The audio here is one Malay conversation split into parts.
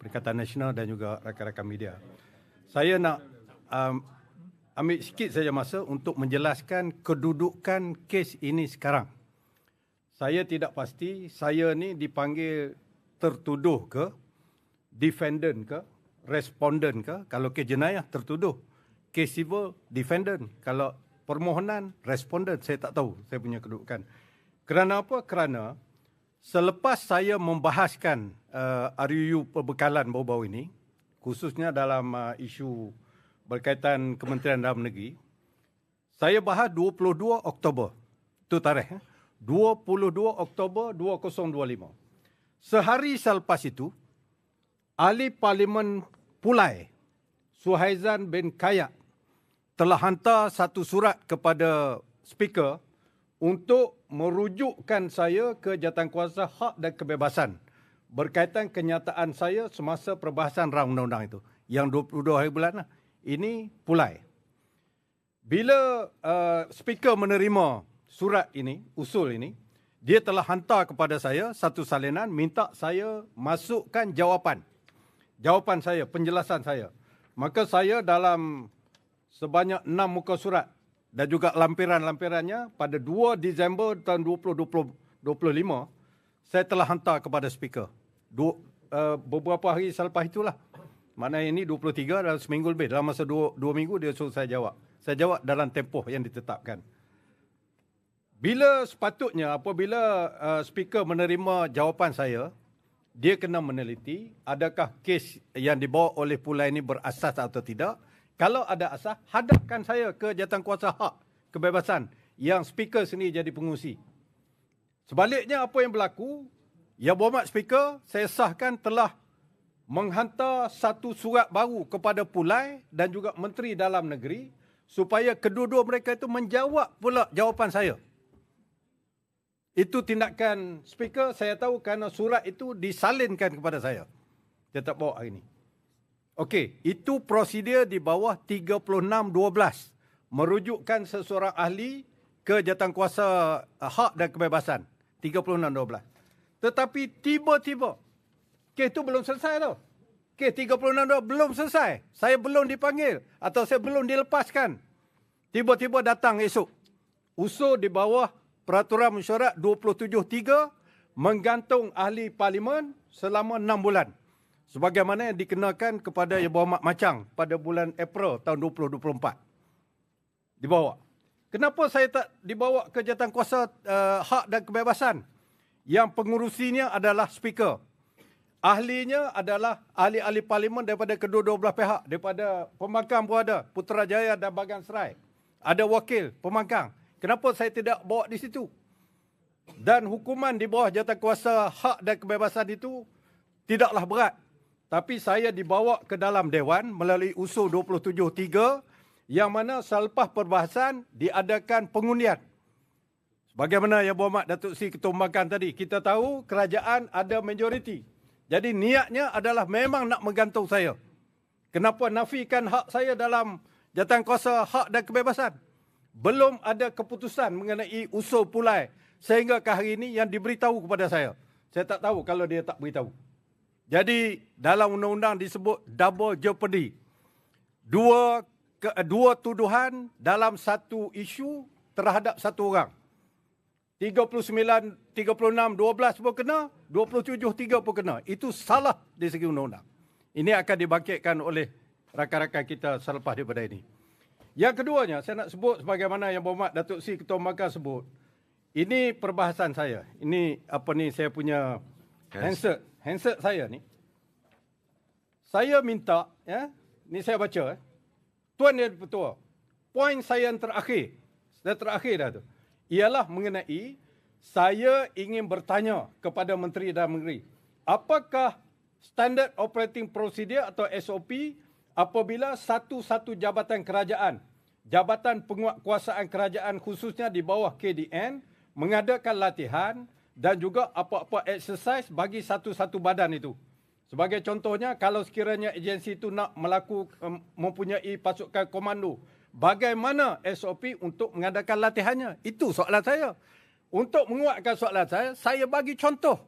Perikatan Nasional dan juga rakan-rakan media. Saya nak um, ambil sikit saja masa untuk menjelaskan kedudukan kes ini sekarang. Saya tidak pasti saya ni dipanggil tertuduh ke, defendant ke, responden ke. Kalau kes jenayah tertuduh. Kes civil defendant. Kalau permohonan responden saya tak tahu saya punya kedudukan. Kerana apa? Kerana selepas saya membahaskan uh, RUU perbekalan baru-baru ini, khususnya dalam uh, isu berkaitan Kementerian Dalam Negeri, saya bahas 22 Oktober. Itu tarikh. Eh? 22 Oktober 2025. Sehari selepas itu, Ahli Parlimen Pulai, Suhaizan bin Kayak, telah hantar satu surat kepada speaker untuk merujukkan saya ke jawatankuasa hak dan kebebasan berkaitan kenyataan saya semasa perbahasan rang undang-undang itu yang 22 hari bulan lah. ini pulai. Bila uh, speaker menerima surat ini usul ini dia telah hantar kepada saya satu salinan minta saya masukkan jawapan. Jawapan saya penjelasan saya. Maka saya dalam sebanyak enam muka surat dan juga lampiran-lampirannya pada 2 Disember tahun 2025 saya telah hantar kepada speaker. Dua, uh, beberapa hari selepas itulah. Mana ini 23 dalam seminggu lebih. Dalam masa dua, dua minggu dia suruh saya jawab. Saya jawab dalam tempoh yang ditetapkan. Bila sepatutnya apabila uh, speaker menerima jawapan saya, dia kena meneliti adakah kes yang dibawa oleh pulai ini berasas atau tidak kalau ada asas, hadapkan saya ke jatan kuasa hak kebebasan yang speaker sini jadi pengusi. Sebaliknya apa yang berlaku, Ya Berhormat Speaker, saya sahkan telah menghantar satu surat baru kepada Pulai dan juga Menteri Dalam Negeri supaya kedua-dua mereka itu menjawab pula jawapan saya. Itu tindakan speaker saya tahu kerana surat itu disalinkan kepada saya. Dia tak bawa hari ini. Okey, itu prosedur di bawah 36.12 merujukkan seseorang ahli ke jawatankuasa uh, hak dan kebebasan 36.12. Tetapi tiba-tiba kes itu belum selesai tau. Kes 36.12 belum selesai. Saya belum dipanggil atau saya belum dilepaskan. Tiba-tiba datang esok. Usul di bawah peraturan mesyuarat 27.3 menggantung ahli parlimen selama 6 bulan sebagaimana yang dikenakan kepada Yang Berhormat Macang pada bulan April tahun 2024. Dibawa. Kenapa saya tak dibawa ke jatan kuasa uh, hak dan kebebasan? Yang pengurusinya adalah speaker. Ahlinya adalah ahli-ahli parlimen daripada kedua-dua belah pihak. Daripada pembangkang pun ada. Putrajaya dan Bagan Serai. Ada wakil pembangkang. Kenapa saya tidak bawa di situ? Dan hukuman di bawah jatan kuasa hak dan kebebasan itu tidaklah berat tapi saya dibawa ke dalam dewan melalui usul 27.3 yang mana selepas perbahasan diadakan pengundian. Bagaimana yang berhormat Datuk Seri Ketua Pembangkang tadi, kita tahu kerajaan ada majoriti. Jadi niatnya adalah memang nak menggantung saya. Kenapa nafikan hak saya dalam jatan kuasa hak dan kebebasan? Belum ada keputusan mengenai usul pulai sehingga ke hari ini yang diberitahu kepada saya. Saya tak tahu kalau dia tak beritahu. Jadi dalam undang-undang disebut double jeopardy. Dua ke, dua tuduhan dalam satu isu terhadap satu orang. 39 36 12 pun kena, 27 3 pun kena. Itu salah di segi undang-undang. Ini akan dibangkitkan oleh rakan-rakan kita selepas daripada ini. Yang keduanya, saya nak sebut sebagaimana yang Berhormat Datuk Si Ketua Mahkamah sebut. Ini perbahasan saya. Ini apa ni saya punya handset handset saya ni. Saya minta, ya, ni saya baca. Eh. Tuan Yang Ketua, poin saya yang terakhir, yang terakhir dah tu, ialah mengenai saya ingin bertanya kepada Menteri Dalam Negeri, apakah standard operating procedure atau SOP apabila satu-satu jabatan kerajaan, jabatan penguatkuasaan kerajaan khususnya di bawah KDN mengadakan latihan, dan juga apa-apa exercise bagi satu-satu badan itu. Sebagai contohnya, kalau sekiranya agensi itu nak melakukan mempunyai pasukan komando, bagaimana SOP untuk mengadakan latihannya? Itu soalan saya. Untuk menguatkan soalan saya, saya bagi contoh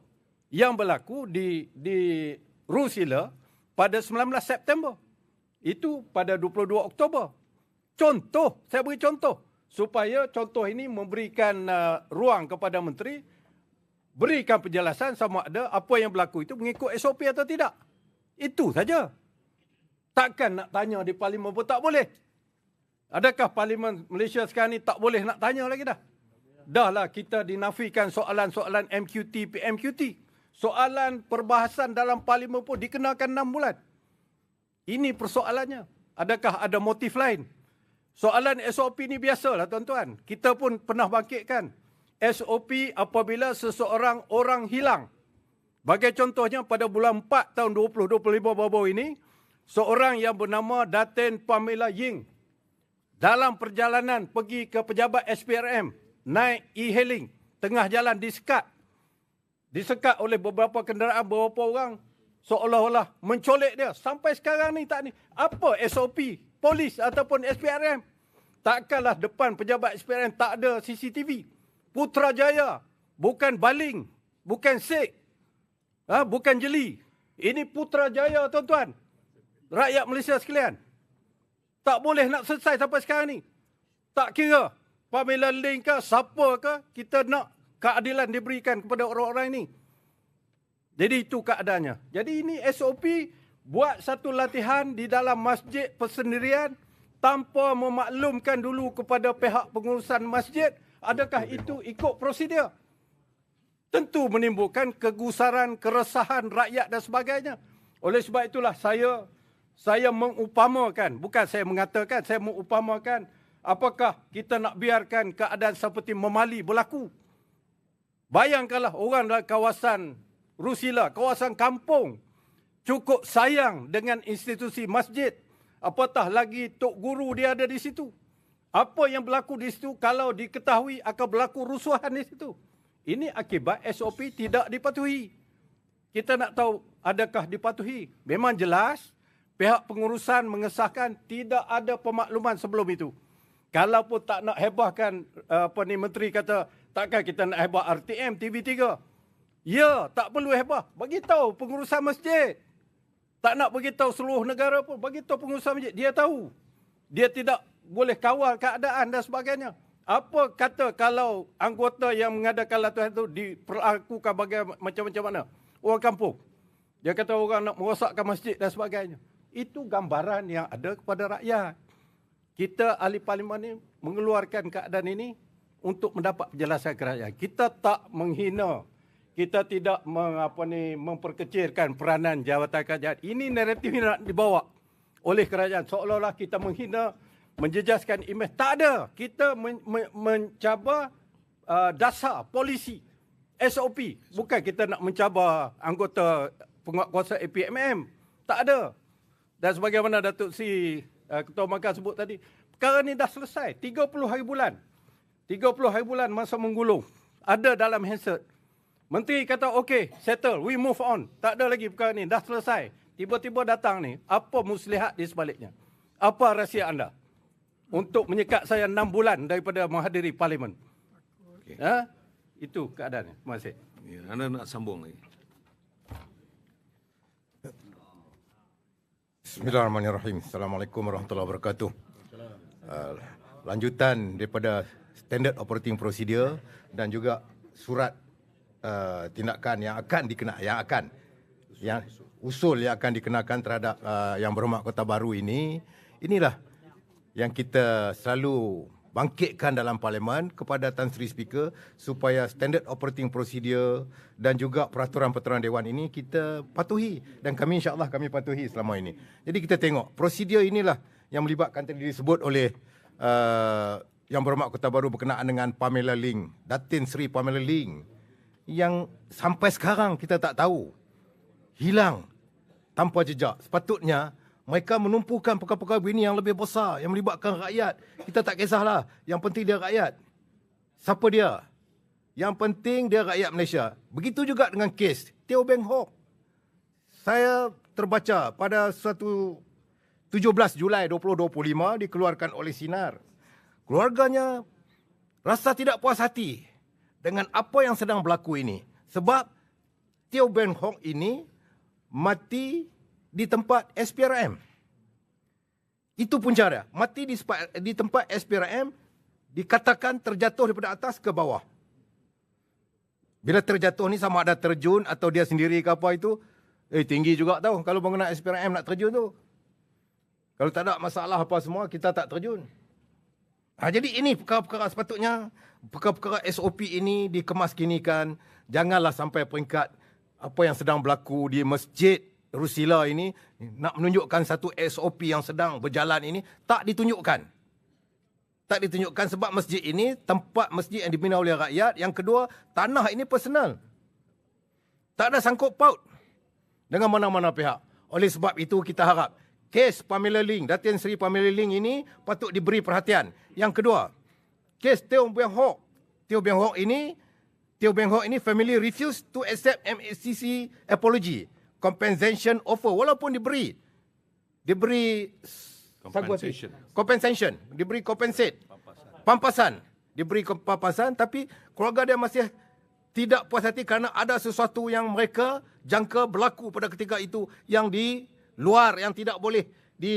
yang berlaku di di Rusila pada 19 September. Itu pada 22 Oktober. Contoh, saya beri contoh. Supaya contoh ini memberikan uh, ruang kepada menteri berikan penjelasan sama ada apa yang berlaku itu mengikut SOP atau tidak. Itu saja. Takkan nak tanya di parlimen pun tak boleh. Adakah parlimen Malaysia sekarang ni tak boleh nak tanya lagi dah? Dahlah kita dinafikan soalan-soalan MQT, PMQT. Soalan perbahasan dalam parlimen pun dikenakan 6 bulan. Ini persoalannya. Adakah ada motif lain? Soalan SOP ni biasalah tuan-tuan. Kita pun pernah bangkitkan SOP apabila seseorang orang hilang. Bagi contohnya pada bulan 4 tahun 2025 baru ini, seorang yang bernama Datin Pamela Ying dalam perjalanan pergi ke pejabat SPRM naik e-hailing tengah jalan disekat. Disekat oleh beberapa kenderaan beberapa orang seolah-olah mencolek dia. Sampai sekarang ni tak ni. Apa SOP polis ataupun SPRM takkanlah depan pejabat SPRM tak ada CCTV Putrajaya bukan baling bukan sek ha, bukan jeli. Ini Putrajaya tuan-tuan. Rakyat Malaysia sekalian. Tak boleh nak selesai sampai sekarang ni. Tak kira Pamela Link ke siapa ke kita nak keadilan diberikan kepada orang-orang ini. Jadi itu keadaannya. Jadi ini SOP buat satu latihan di dalam masjid persendirian tanpa memaklumkan dulu kepada pihak pengurusan masjid adakah itu ikut prosedur. Tentu menimbulkan kegusaran, keresahan rakyat dan sebagainya. Oleh sebab itulah saya saya mengupamakan, bukan saya mengatakan, saya mengupamakan apakah kita nak biarkan keadaan seperti memali berlaku. Bayangkanlah orang dalam kawasan Rusila, kawasan kampung, cukup sayang dengan institusi masjid. Apatah lagi Tok Guru dia ada di situ. Apa yang berlaku di situ kalau diketahui akan berlaku rusuhan di situ. Ini akibat SOP tidak dipatuhi. Kita nak tahu adakah dipatuhi. Memang jelas pihak pengurusan mengesahkan tidak ada pemakluman sebelum itu. Kalau pun tak nak hebahkan apa ni menteri kata takkan kita nak hebah RTM TV3. Ya, tak perlu hebah. Bagi tahu pengurusan masjid. Tak nak bagi tahu seluruh negara pun. Bagi tahu pengurusan masjid. Dia tahu. Dia tidak boleh kawal keadaan dan sebagainya. Apa kata kalau anggota yang mengadakan latihan itu diperlakukan bagaimana macam-macam mana? Orang kampung. Dia kata orang nak merosakkan masjid dan sebagainya. Itu gambaran yang ada kepada rakyat. Kita ahli parlimen ini mengeluarkan keadaan ini untuk mendapat penjelasan kerajaan. Kita tak menghina kita tidak mengapa ni memperkecilkan peranan jawatan kerajaan. Ini naratif yang nak dibawa oleh kerajaan seolah-olah kita menghina menjejaskan imej. Tak ada. Kita men, men, mencabar uh, dasar polisi SOP. Bukan kita nak mencabar anggota penguatkuasa APMM. Tak ada. Dan sebagaimana Datuk Si uh, Ketua Mahkamah sebut tadi, perkara ni dah selesai. 30 hari bulan. 30 hari bulan masa menggulung. Ada dalam handset. Menteri kata, okey, settle, we move on. Tak ada lagi perkara ni, dah selesai. Tiba-tiba datang ni, apa muslihat di sebaliknya? Apa rahsia anda? Untuk menyekat saya enam bulan daripada menghadiri parlimen. Okay. Ha? Itu keadaannya. Terima kasih. Ya, anda nak sambung lagi. Bismillahirrahmanirrahim. Assalamualaikum warahmatullahi wabarakatuh. Uh, lanjutan daripada standard operating procedure dan juga surat uh, tindakan yang akan dikena yang akan yang usul yang akan dikenakan terhadap uh, yang berhormat Kota Baru ini inilah yang kita selalu bangkitkan dalam parlimen kepada Tan Sri Speaker supaya standard operating procedure dan juga peraturan-peraturan dewan ini kita patuhi dan kami insya-Allah kami patuhi selama ini. Jadi kita tengok prosedur inilah yang melibatkan tadi disebut oleh uh, yang berhormat Kota Baru berkenaan dengan Pamela Ling, Datin Sri Pamela Ling yang sampai sekarang kita tak tahu. Hilang tanpa jejak. Sepatutnya mereka menumpukan perkara-perkara begini yang lebih besar yang melibatkan rakyat. Kita tak kisahlah. Yang penting dia rakyat. Siapa dia? Yang penting dia rakyat Malaysia. Begitu juga dengan kes Teo Beng Hock. Saya terbaca pada suatu 17 Julai 2025 dikeluarkan oleh Sinar. Keluarganya rasa tidak puas hati dengan apa yang sedang berlaku ini. Sebab Teo Ben Hong ini mati di tempat SPRM. Itu punca dia. Mati di, di tempat SPRM dikatakan terjatuh daripada atas ke bawah. Bila terjatuh ni sama ada terjun atau dia sendiri ke apa itu, eh tinggi juga tau kalau bangunan SPRM nak terjun tu. Kalau tak ada masalah apa semua, kita tak terjun. Ha, jadi ini perkara-perkara sepatutnya, perkara-perkara SOP ini dikemaskinikan. Janganlah sampai peringkat apa yang sedang berlaku di Masjid Rusila ini, nak menunjukkan satu SOP yang sedang berjalan ini, tak ditunjukkan. Tak ditunjukkan sebab masjid ini tempat masjid yang dibina oleh rakyat. Yang kedua, tanah ini personal. Tak ada sangkut paut dengan mana-mana pihak. Oleh sebab itu kita harap kes Pamela Ling, Datin Seri Pamela Ling ini patut diberi perhatian. Yang kedua, kes Teo Beng Hock. Teo Beng Hock ini Teo Beng Hock ini family refuse to accept MSCC apology, compensation offer walaupun diberi diberi Compensation. compensation, diberi compensate, pampasan, diberi kom- pampasan tapi keluarga dia masih tidak puas hati kerana ada sesuatu yang mereka jangka berlaku pada ketika itu yang di luar yang tidak boleh di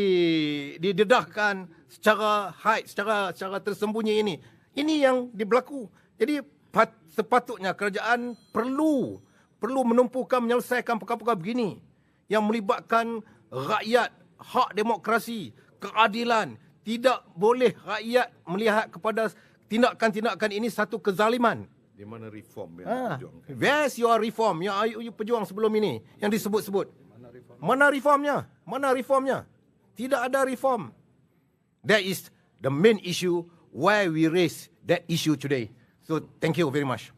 didedahkan secara hide, secara secara tersembunyi ini. Ini yang diberlaku. Jadi pat, sepatutnya kerajaan perlu perlu menumpukan menyelesaikan perkara-perkara begini yang melibatkan rakyat, hak demokrasi, keadilan. Tidak boleh rakyat melihat kepada tindakan-tindakan ini satu kezaliman. Di mana reform yang Ha, diperjuangkan? where's your reform yang you, you pejuang sebelum ini yang disebut-sebut? Mana reformnya? Mana reformnya? Tidak ada reform. That is the main issue why we raise that issue today. So thank you very much.